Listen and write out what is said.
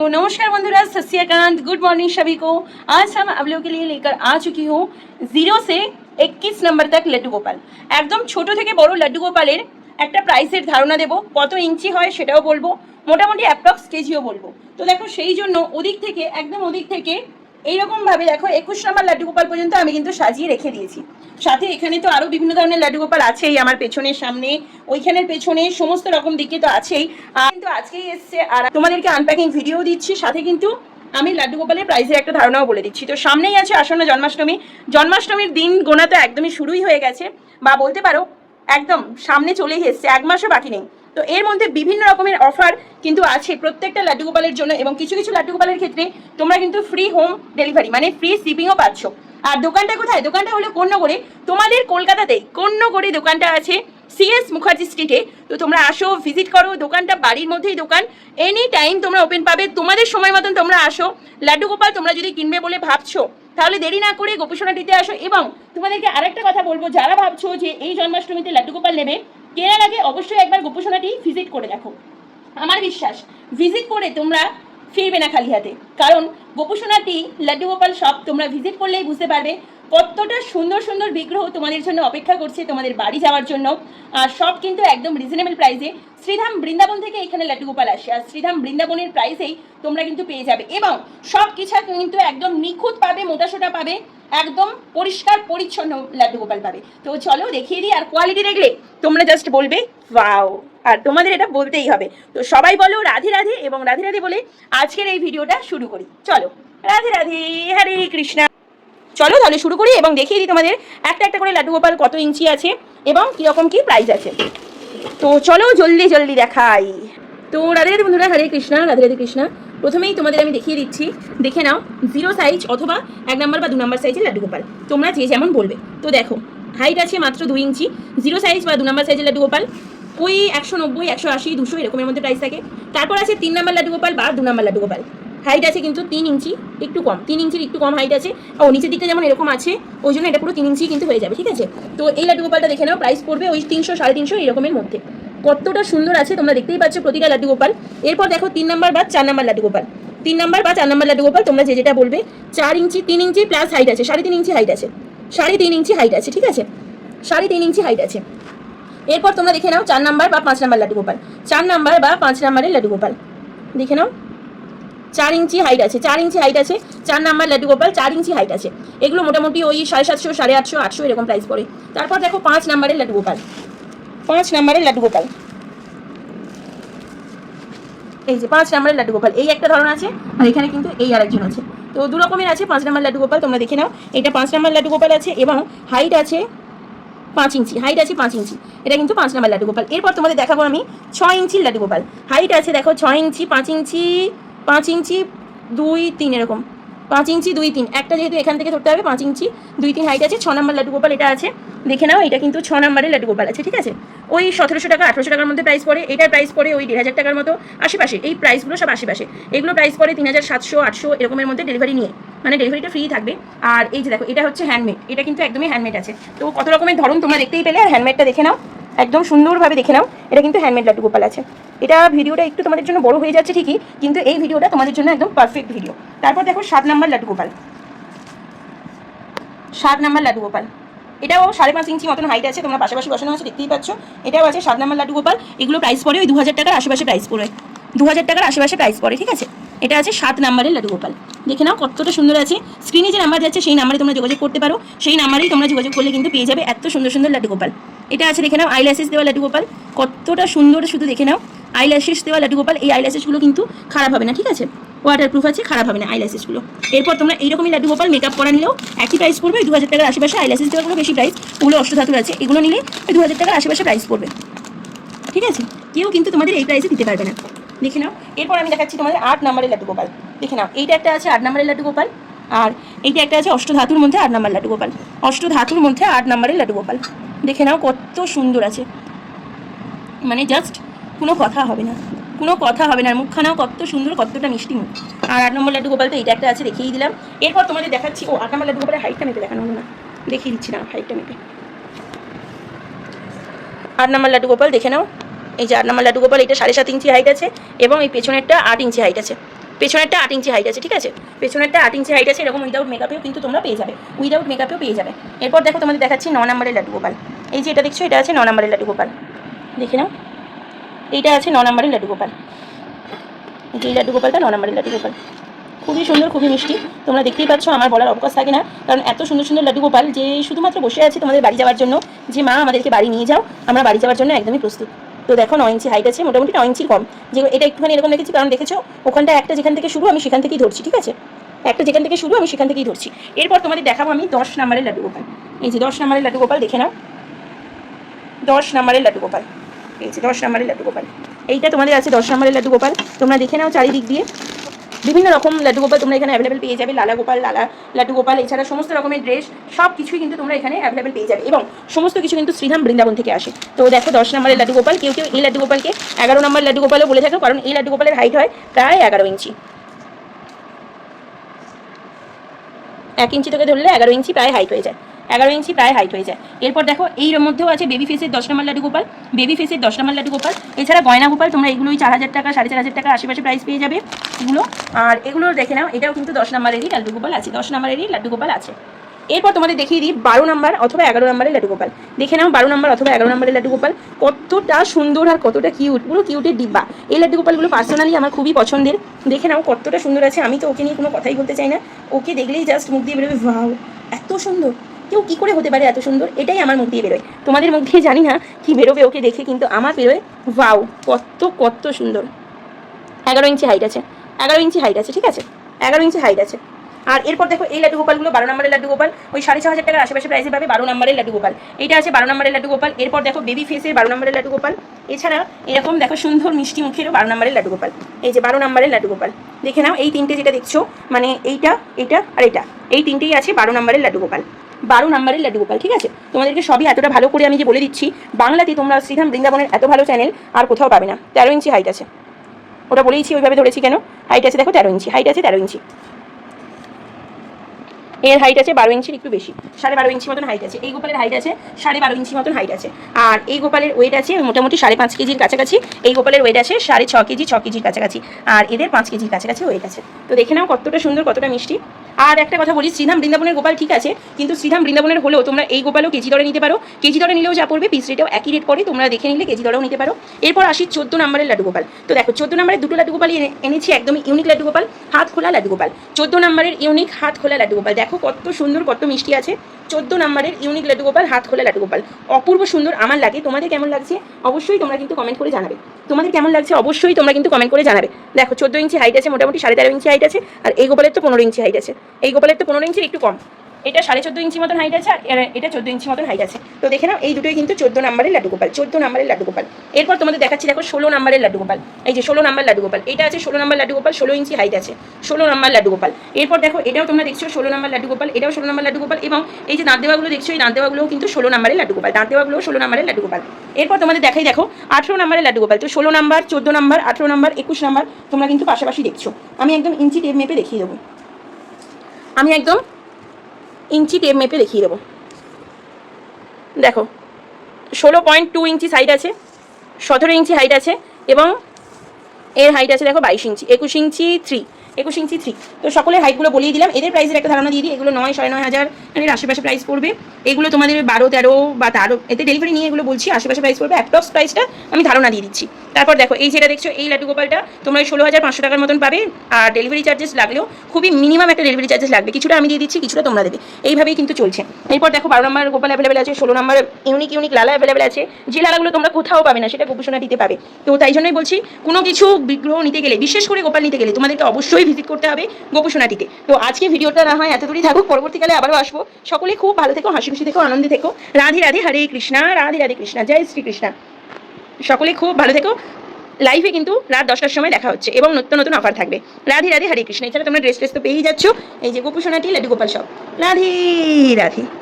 तो नमस्कार बंधुरा सत श्रीकांत गुड मॉर्निंग सभी को आज हम आप लोगों के लिए लेकर आ चुकी हूँ জিরো সে এক্কিশ নম্বর তক লাড্ডু গোপাল একদম ছোট থেকে বড় লাড্ডু গোপালের একটা প্রাইসের ধারণা দেবো কত ইঞ্চি হয় সেটাও বলবো মোটামুটি অ্যাপ্রক্স কেজিও বলবো তো দেখো সেই জন্য ওদিক থেকে একদম ওদিক থেকে এইরকম ভাবে দেখো, একুশ নম্বর লাড্ডু গোপাল পর্যন্ত আমি কিন্তু সাজিয়ে রেখে দিয়েছি। সাথে এখানে তো আরও বিভিন্ন ধরনের লাড্ডু গোপাল আছেই আমার পেছনের সামনে। ওইখানের পেছনে সমস্ত রকম দিকে তো আছেই। কিন্তু আজকেই এসছে আর তোমাদেরকে আনপ্যাকিং ভিডিও দিচ্ছি, সাথে কিন্তু আমি লাড্ডু গোপালের প্রাইসের একটা ধারণাও বলে দিচ্ছি। তো সামনেই আছে আসন্ন জন্মাষ্টমী। জন্মাষ্টমীর দিন গোনা তো একদমই শুরুই হয়ে গেছে। বা বলতে পারো, একদম সামনে চলেই এসছে, এক মাসও বাকি নেই। তো এর মধ্যে বিভিন্ন রকমের অফার কিন্তু আছে প্রত্যেকটা লাড্ডু গোপালের জন্য এবং কিছু কিছু লাড্ডু গোপালের ক্ষেত্রে তোমরা কিন্তু ফ্রি হোম ডেলিভারি মানে ফ্রি শিপিংও পাচ্ছ। আর দোকানটা কোথায়? দোকানটা হলো কন্যগড়ে। তোমাদের কলকাতাতেই কন্যগড়ে দোকানটা আছে সিএস মুখার্জি স্ট্রিটে তো তোমরা আসো ভিজিট করো, দোকানটা বাড়ির মধ্যেই দোকান। এনি টাইম তোমরা ওপেন পাবে, তোমাদের সময় মতন তোমরা আসো। লাড্ডু গোপাল তোমরা যদি কিনবে বলে ভাবছ, তাহলে দেরি না করে গোপীসোনাটিতে আসো এবং তোমাদেরকে আরেকটা কথা বলব, যারা ভাবছ যে এই জন্মাষ্টমীতে লাড্ডু গোপাল নেবে কেনার আগে অবশ্যই একবার গোপীসোনাটি ভিজিট করে দেখো। আমার বিশ্বাস ভিজিট করে তোমরা ফিরবে না খালি হাতে। কারণ গোপসোনাটি লাড্ডু গোপাল শপ তোমরা ভিজিট করলেই বুঝতে পারবে কতটা সুন্দর সুন্দর বিগ্রহ তোমাদের জন্য অপেক্ষা করছে তোমাদের বাড়ি যাওয়ার জন্য। আর সব কিন্তু একদম রিজনেবল প্রাইসে শ্রীধাম বৃন্দাবন থেকে এখানে লাড্ডু গোপাল আসে। আর শ্রীধাম বৃন্দাবনের প্রাইসেই তোমরা কিন্তু পেয়ে যাবে। এবং সব কিছু কিন্তু একদম নিখুঁত পাবে মোটাসোটা পাবে। একদম পরিষ্কার, পরিচ্ছন্ন লাড্ডু গোপাল পাবে তো চলো দেখিয়ে দিই আর কোয়ালিটি দেখলে তোমরা জাস্ট বলবে ওয়াও আর তোমাদের এটা বলতেই হবে। তো সবাই বলো রাধে রাধে এবং রাধে রাধে বলে আজকের এই ভিডিওটা শুরু করি। চলো, রাধে রাধে, হরে কৃষ্ণা। চলো তাহলে শুরু করি এবং দেখিয়ে দিই তোমাদের একটা একটা করে লাড্ডু গোপাল কত ইঞ্চি আছে এবং কীরকম কী প্রাইস আছে। তো চলো জলদি জলদি দেখাই। তো রাধে রাধে বন্ধুরা, হরে কৃষ্ণা, রাধে রাধে কৃষ্ণা। প্রথমেই তোমাদের আমি দেখিয়ে দিচ্ছি, দেখে নাও জিরো সাইজ অথবা এক নাম্বার বা দু নাম্বার সাইজের লাড্ডু গোপাল তোমরা যে যেমন বলবে। তো দেখো হাইট আছে মাত্র দুই ইঞ্চি জিরো সাইজ বা দু নাম্বার সাইজের লাড্ডু গোপাল ওই একশো নব্বই, একশো আশি, দুশো এরকমের মধ্যে প্রাইস থাকে। তারপর আছে তিন নাম্বার লাড্ডু গোপাল বা দু নাম্বার লাড্ডু গোপাল হাইট আছে কিন্তু তিন ইঞ্চি, একটু কম, তিন ইঞ্চির একটু কম হাইট আছে। ও, নিচের দিকটা যেমন এরকম আছে, ওই জন্য এটা পুরো তিন ইঞ্চি কিন্তু হয়ে যাবে, ঠিক আছে? তো এই লাড্ডু গোপালটা দেখে নাও প্রাইস পড়বে ওই তিনশো, সাড়ে তিনশো এরকমের মধ্যে। কতটা সুন্দর আছে তোমরা দেখতেই পাচ্ছ প্রতিটা লাড্ডু গোপাল এরপর দেখো তিন নাম্বার বা চার নাম্বার লাড্ডু গোপাল তিন নাম্বার বা চার নাম্বার লাড্ডু গোপাল তোমরা যে যেটা বলবে, চার ইঞ্চি, তিন ইঞ্চি প্লাস হাইট আছে, সাড়ে তিন ইঞ্চি হাইট আছে, সাড়ে তিন ইঞ্চি হাইট আছে, ঠিক আছে? সাড়ে তিন ইঞ্চি হাইট আছে। এরপর তোমরা দেখে নাও চার নাম্বার বা পাঁচ নাম্বার লাড্ডু গোপাল চার নাম্বার বা পাঁচ নাম্বারের লাড্ডু গোপাল দেখে নাও। চার ইঞ্চি হাইট আছে, চার ইঞ্চি হাইট আছে, চার নাম্বার লাড্ডু গোপাল চার ইঞ্চি হাইট আছে। এগুলো মোটামুটি ওই সাড়ে সাতশো, সাড়ে আটশো আটশো এরকম প্রাইস পড়ে। তারপর দেখো পাঁচ নাম্বারের লাড্ডু গোপাল পাঁচ নাম্বারের লাড্ডু গোপাল। এই যে পাঁচ নাম্বারের লাড্ডু গোপাল, এই একটা ধরন আছে, আর এখানে কিন্তু এই আরেকজন আছে। তো দু রকমের আছে, পাঁচ নাম্বার লাড্ডু গোপাল, তোমরা দেখে নাও। এটা পাঁচ নাম্বার লাড্ডু গোপাল আছে এবং হাইট আছে পাঁচ ইঞ্চি, হাইট আছে পাঁচ ইঞ্চি। এটা কিন্তু পাঁচ নাম্বার লাড্ডু গোপাল। এরপর তোমাদের দেখাবো আমি ছয় ইঞ্চির লাড্ডু গোপাল। হাইট আছে দেখো ছয় ইঞ্চি, পাঁচ ইঞ্চি পাঁচ ইঞ্চি, দুই, তিন, এরকম। পাঁচ ইঞ্চি, দুই তিন। একটা যেহেতু এখান থেকে ধরতে হবে, পাঁচ ইঞ্চি, দুই তিন হাইট আছে, ছ নম্বর লাড্ডু গোপাল এটা আছে। দেখে নাও, এটা কিন্তু ছ নম্বরের লাড্ডু গোপাল আছে, ঠিক আছে? ওই সতেরোশো টাকা, আঠারোশো টাকার মধ্যে প্রাইস পড়ে, এটার প্রাইস পড়ে ওই দেড় হাজার টাকার মতো। আশেপাশে, এই প্রাইসগুলো সব আশেপাশে। এগুলো প্রাইস পড়ে তিন হাজার সাতশো, আটশো, এরকমের মধ্যে ডেলিভারি নিয়ে। মানে ডেলিভারিটা ফ্রি থাকবে। আর এই যে দেখো, এটা হচ্ছে হ্যান্ডমেড এটা কিন্তু একদমই হ্যান্ডমেড আছে। তো কত রকমের ধরন তোমরা দেখতেই পেলে, আর হ্যান্ডমেডটা দেখে নাও। একদম সুন্দরভাবে দেখে নাও, এটা কিন্তু হ্যান্ডমেড লাড্ডু গোপাল আছে। এটা ভিডিওটা একটু তোমাদের জন্য বড় হয়ে যাচ্ছে ঠিকই, কিন্তু এই ভিডিওটা তোমাদের জন্য একদম পারফেক্ট ভিডিও তারপর দেখো সাত নাম্বার লাড্ডু গোপাল সাত নাম্বার লাড্ডু গোপাল এটাও সাড়ে পাঁচ ইঞ্চি মতন হাইট আছে, তোমরা পাশাপাশি বসানো আছে, দেখতেই পাচ্ছ। এটাও আছে সাত নাম্বার লাড্ডু গোপাল এগুলো প্রাইস পড়ে ওই দু হাজার টাকার আশেপাশে প্রাইস পড়ে। দু হাজার টাকার আশেপাশে প্রাইস পড়ে, ঠিক আছে? এটা আছে সাত নাম্বারের লাড্ডু গোপাল দেখে নাও কতটা সুন্দর আছে। স্ক্রিনে যে নাম্বার যাচ্ছে, সেই নাম্বারে তোমরা যোগাযোগ করতে পারো। সেই নাম্বারেই তোমরা যোগাযোগ করলে কিন্তু পেয়ে যাবে এত সুন্দর সুন্দর লাড্ডু গোপাল এটা আছে, দেখে নাও আইল্যাসেস দেওয়া লাড্ডু গোপাল। কতটা সুন্দর শুধু দেখে নাও। আইল্যাসেস দেওয়া লাড্ডু গোপাল, এই আইল্যাসেসগুলো কিন্তু খারাপ হবে না, ঠিক আছে? ওয়াটার প্রুফ আছে, খারাপ হবে না আইল্যাসেসগুলো এরপর তোমরা এইরকমই লাড্ডু গোপাল মেকআপ করা নিলেও একই প্রাইস পড়বে দু হাজার টাকার আশেপাশে আইল্যাসেস দেওয়াগুলো বেশি প্রাইস ওগুলো অষ্টধাতুর আছে, এগুলো নিলে দু হাজার টাকার আশেপাশে প্রাইস পড়বে। ঠিক আছে? কেউ কিন্তু তোমাদের এই প্রাইসে দিতে পারবে না। দেখে নাও, এরপর আমি দেখাচ্ছি তোমাদের আট নম্বরের লাড্ডু গোপাল। দেখে নাও, এইটা একটা আছে আট নম্বরের লাড্ডু গোপাল, আর এইটা একটা আছে অষ্টধাতুর মধ্যে আট নম্বর লাড্ডু গোপাল। অষ্টধাতুর মধ্যে আট নম্বরের লাড্ডু গোপাল। দেখে নাও কত সুন্দর আছে। মানে জাস্ট কোনো কথা হবে না। কোনো কথা হবে না মুখখানাও কত সুন্দর, কতটা মিষ্টি মুখ। আর আট নম্বর লাড্ডু গোপাল তো এইটা একটা আছে দেখিয়ে দিলাম। এরপর তোমাদের দেখাচ্ছি, ও আট নম্বর লাড্ডু গোপালের হাইটটা মেপে দেখানো না। দেখিয়ে দিচ্ছি না, হাইটটা মেপে। আট নম্বর লাড্ডু গোপাল, দেখে নাও। এই যে আট নম্বর লাড্ডু গোপাল এটা সাড়ে সাত ইঞ্চি হাইট আছে এবং এই পেছনেরটা আট ইঞ্চি হাইট আছে। পেছনেরটা আট ইঞ্চি হাইট আছে, ঠিক আছে? পেছনেরটা আট ইঞ্চি হাইট আছে, এরকম উইদাউট মেকআপেও কিন্তু তোমরা পেয়ে যাবে। উইদাউট মেকআপেও পেয়ে যাবে। এরপর দেখো তোমাদের দেখাচ্ছি ন নম্বরের লাড্ডু গোপাল। এই যে এটা দেখছ, এটা আছে ন নম্বরের লাড্ডু গোপাল। দেখে নাও। এইটা আছে ন নম্বরের লাড্ডু গোপাল। যে এই লাড্ডু গোপালটা ন নম্বরের লাড্ডু গোপাল। খুবই সুন্দর, খুবই মিষ্টি। তোমরা দেখতেই পাচ্ছ, আমার বলার অবকাশ থাকে না, কারণ এত সুন্দর সুন্দর লাড্ডু গোপাল যে শুধুমাত্র বসে আছে তোমাদের বাড়ি যাওয়ার জন্য, যে মা আমাদেরকে বাড়ি নিয়ে যাও, আমরা বাড়ি যাওয়ার জন্য একদমই প্রস্তুত। তো দেখো নয় ইঞ্চি হাইট আছে, মোটামুটি নয় ইঞ্চির কম। যে এটা একটুখানি এরকম দেখেছি, কারণ দেখেছ, ওখানটা একটা যেখান থেকে শুরু, আমি সেখান থেকেই ধরছি, ঠিক আছে? একটা যেখান থেকে শুরু, আমি সেখান থেকেই ধরছি। এরপর তোমাদের দেখাবো আমি দশ নাম্বারের লাড্ডু গোপাল। এই যে দশ নাম্বারের লাড্ডু গোপাল, দেখে নাও। দশ নাম্বারের লাড্ডু গোপাল। এই যে দশ নাম্বারের লাড্ডু গোপাল। এইটা তোমাদের আছে দশ নাম্বারের লাড্ডু গোপাল। তোমরা দেখে নাও চারিদিক দিয়ে। বিভিন্ন রকম লাড্ডু গোপাল তোমরা এখানে অ্যাভেলেবেল পেয়ে যাবে লালা গোপাল লালা লাড্ডু গোপাল এছাড়া সমস্ত রকমের ড্রেস সব কিছুই কিন্তু তোমরা এখানে অ্যাভেলেবেল পেয়ে যাবে এবং সমস্ত কিছু কিন্তু শ্রীধাম বৃন্দাবন থেকে আসে। তো দেখো দশ নম্বরের লাড্ডু গোপাল কেউ কেউ এই লাড্ডু গোপালকে এগারো নম্বর লাড্ডু গোপালও বলে থাকো, কারণ এই লাড্ডু গোপালের হাইট হয় প্রায় এগারো ইঞ্চি। এক ইঞ্চি থেকে ধরলে এগারো ইঞ্চি প্রায় হাইট হয়ে যায়। এগারো ইঞ্চি প্রায় হাইট হয়ে যায়। এরপর দেখো এই মধ্যেও আছে বেবি ফেসের দশ নম্বর লাড্ডু গোপাল। বেবি ফেসের দশ নম্বর লাড্ডু গোপাল। এছাড়া গয়না গোপাল, তোমরা এগুলোই চার হাজার টাকা, সাড়ে চার হাজার টাকা আশেপাশে প্রাইস পেয়ে যাবে এগুলো। আর এগুলো দেখে নাও, এটাও কিন্তু দশ নম্বরেরই লাড্ডু গোপাল আছে, দশ নম্বরেরই লাড্ডু গোপাল আছে। এরপর তোমাদের দেখিয়ে দিই বারো নাম্বার অথবা এগারো নম্বরের লাড্ডু গোপাল। দেখে নাও বারো নাম্বার অথবা এগারো নম্বরের লাড্ডু গোপাল, কতটা সুন্দর আর কতটা কিউট পুরো কিউটের ডিব্বা। এই লাড্ডু গোপালগুলো পার্সোনালি আমার খুবই পছন্দের। দেখে নাও কতটা সুন্দর আছে, আমি তো ওকে নিয়ে কোনো কথাই বলতে চাই না। ওকে দেখলেই জাস্ট মুখ দিয়ে বেরোবে ভাও এত সুন্দর। কেউ কি করে হতে পারে এত সুন্দর? এটাই আমার মুখ দিয়ে বেরোয়। তোমাদের মুখ দিয়ে জানি না কি বেরোবে ওকে দেখে, কিন্তু আমার বেরোয় ভাও কত কত সুন্দর। এগারো ইঞ্চি হাইট আছে। এগারো ইঞ্চি হাইট আছে, ঠিক আছে? এগারো ইঞ্চি হাইট আছে। আর এরপর দেখো এই লাড্ডু গোপালগুলো বারো নম্বরের লাড্ডু গোপাল ওই সাড়ে ছ হাজার টাকার আশেপাশে প্রাইসে পাবে বারো নম্বরের লাড্ডু গোপাল এটা আছে বারো নম্বরের লাড্ডু গোপাল এরপর দেখো বেবি ফেসের বারো নম্বরের লাড্ডু গোপাল এছাড়া এরকম দেখো সুন্দর মিষ্টি মুখেরও বারো নম্বরের লাড্ডু গোপাল এই যে বারো নম্বরের লাড্ডু গোপাল দেখে নাও, এই তিনটে যেটা দেখছ মানে এইটা, এটা আর এটা। এই তিনটেই আছে বারো নম্বরের লাড্ডু গোপাল বারো নম্বরের লাড্ডু গোপাল, ঠিক আছে? তোমাদেরকে সবই এতটা ভালো করে আমি যে বলে দিচ্ছি, বাংলাতে তোমরা শ্রীধাম বৃন্দাবনের এত ভালো চ্যানেল আর কোথাও পাবে না। তেরো ইঞ্চি হাইট আছে। ওটা বলেইছি, ওইভাবে ধরেছি কেন? হাইট আছে দেখো তেরো ইঞ্চি হাইট আছে তেরো ইঞ্চি। এর হাইট আছে বারো ইঞ্চির একটু বেশি, সাড়ে বারো ইঞ্চি মতন হাইট আছে। এই গোপালের হাইট আছে সাড়ে বারো ইঞ্চি মতন হাইট আছে। আর এই গোপালের ওয়েট আছে মোটামুটি সাড়ে পাঁচ কেজির কাছাকাছি। এই গোপালের ওয়েট আছে সাড়ে ছ কেজি, ছ কেজির কাছাকাছি। আর এদের পাঁচ কেজির কাছাকাছি ওয়েট আছে। তো দেখে নাও কতটা সুন্দর, কতটা মিষ্টি। আর একটা কথা বলি, শ্রীধাম বৃন্দাবনের গোপাল ঠিক আছে, কিন্তু শ্রীধাম বৃন্দাবনের হলেও তোমরা এই গোপালও কেজি দরে নিতে পারো। কেজি দরে নিলেও যা পড়বে পিস রেটেও একই রেট পড়ে, তোমরা দেখে নিলে কেজি দরেও নিতে পারো। এরপর আসি চোদ্দ নম্বরের লাড্ডু গোপাল। তো দেখো, চোদ্দ নম্বরের দুটো লাড্ডু গোপাল এনে- এনেছি, একদমই ইউনিক লাড্ডু গোপাল, হাত খোলা লাড্ডু গোপাল। চোদ্দ নম্বরের ইউনিক হাত খোলা লাড্ডু গোপাল। দেখো কত সুন্দর, কত মিষ্টি আছে। চোদ্দ নম্বরের ইউনিক লাড্ডু গোপাল, হাত খোলা লাড্ডু গোপাল। অপূর্ব সুন্দর আমার লাগে। তোমাদের কেমন লাগছে? অবশ্যই তোমরা কিন্তু কমেন্ট করে জানাবে। তোমাদের কেমন লাগছে? অবশ্যই তোমরা কিন্তু কমেন্ট করে জানাবে। দেখো, চোদ্দ ইঞ্চি হাইট আছে, মোটামুটি সাড়ে তেরো ইঞ্চি হাইট আছে, আর এই গোপালের তো পনেরো ইঞ্চি হাইট আছে। এই গোপালের তো পনেরো ইঞ্চি একটু কম। এটা সাড়ে চোদ্দ ইঞ্চি মতন হাইট আছে আর এটা চোদ্দ ইঞ্চি মতন হাইট আছে। তো দেখে নাও, এই দুটোই কিন্তু চোদ্দ নম্বরের লাড্ডু গোপাল চোদ্দ নম্বরের লাড্ডু গোপাল এরপর তোমাদের দেখাচ্ছি, দেখো, ষোলো নম্বরের লাড্ডু গোপাল এই যে ষোলো নম্বর লাড্ডু গোপাল এটা আছে ষোলো নম্বর লাড্ডু গোপাল ষোলো ইঞ্চি হাইট আছে। ষোলো নম্বর লাড্ডু গোপাল এরপর দেখো, এটাও তোমরা দেখছ, ষোলো নম্বর লাড্ডু গোপাল এটাও ষোলো নম্বর লাড্ডু গোপাল এবং এই যে দাঁত দেওয়াগুলো দেখছ, এই দাঁত দেওয়াগুলোও কিন্তু ষোলো নম্বরের লাড্ডু গোপাল দাঁত দেওয়াগুলো ষোলো নম্বরের লাড্ডু গোপাল এরপর তোমাদের দেখাই, দেখো, আঠেরো নম্বরের লাড্ডু গোপাল তো ষোলো নম্বর, চোদ্দ নম্বর, আঠেরো নম্বর, একুশ নম্বর, তোমরা কিন্তু পাশাপাশি দেখছ। আমি একদম ইঞ্চি টেপ মেপে দেখিয়ে দেবো। আমি একদম ইঞ্চি টেপ মেপে দেখিয়ে দেবো। দেখো, ষোলো পয়েন্ট টু ইঞ্চি সাইড আছে, সতেরো ইঞ্চি হাইট আছে, এবং এর হাইট আছে দেখো বাইশ ইঞ্চি, একুশ ইঞ্চি থ্রি একুশ ইঞ্চি থ্রি তো সকলের হাইটগুলো বলিয়ে দিলাম। এদের প্রাইসের একটা ধারণা দিয়ে দিই, এগুলো নয়, সাড়ে নয় হাজার এর আশেপাশে প্রাইস পড়বে। এগুলো তোমাদের বারো তেরো বা তারও, এতে ডেলিভারি নিয়ে এগুলো বলছি, আশেপাশে প্রাইস পড়বে অ্যাপ্রক্স প্রাইসটা আমি ধারণা দিয়ে দিচ্ছি। তারপর দেখো, এই যেটা দেখছ, এই লাড্ডু গোপালটা তোমরা ষোলো হাজার পাঁচশো টাকার মতন পাবে, আর ডেলিভারি চার্জেস লাগলেও খুবই মিনিমাম একটা ডেলিভারি চার্জেস লাগবে। কিছুটা আমি দিয়ে দিচ্ছি, কিছুটা তোমরা দেবে। এইভাবেই কিন্তু চলছে। এরপর দেখো, বারো নম্বর গোপাল অ্যাভেলেবেল আছে, ষোলো নম্বর ইউনিক ইউনিক লালা অ্যাভেলেবেল আছে। যে লালাগুলো তোমরা কোথাও পাবে না, সেটা গোপসোনা দিতে পাবে। তো তাই জন্যই বলছি, কোনো কিছু বিগ্রহ নিতে গেলে, বিশেষ করে গোপাল নিতে গেলে, তোমাদেরকে অবশ্যই ভিজিট করতে হবে গোপসোনাটিতে। তো আজকে ভিডিওটা না হয় এত দূরই থাকুক, পরবর্তীকালে আবারও আসব। সকলে খুব ভালো থেকো, হাসি খুশি থেকো, আনন্দে থেকো। রাধে রাধে, হরে কৃষ্ণা, রাধে রাধে কৃষ্ণা, জয় শ্রীকৃষ্ণা। সকলে খুব ভালো থেকো। লাইভে কিন্তু রাত দশটার সময় দেখা হচ্ছে এবং নতুন নতুন অফার থাকবে। রাধে, রাধি, হরে কৃষ্ণ। এছাড়া তোমরা ড্রেস ট্রেস তো পেয়েই যাচ্ছ। এই যে গোপুসোনাটি লাডু গোপাল সব। রাধে রাধে।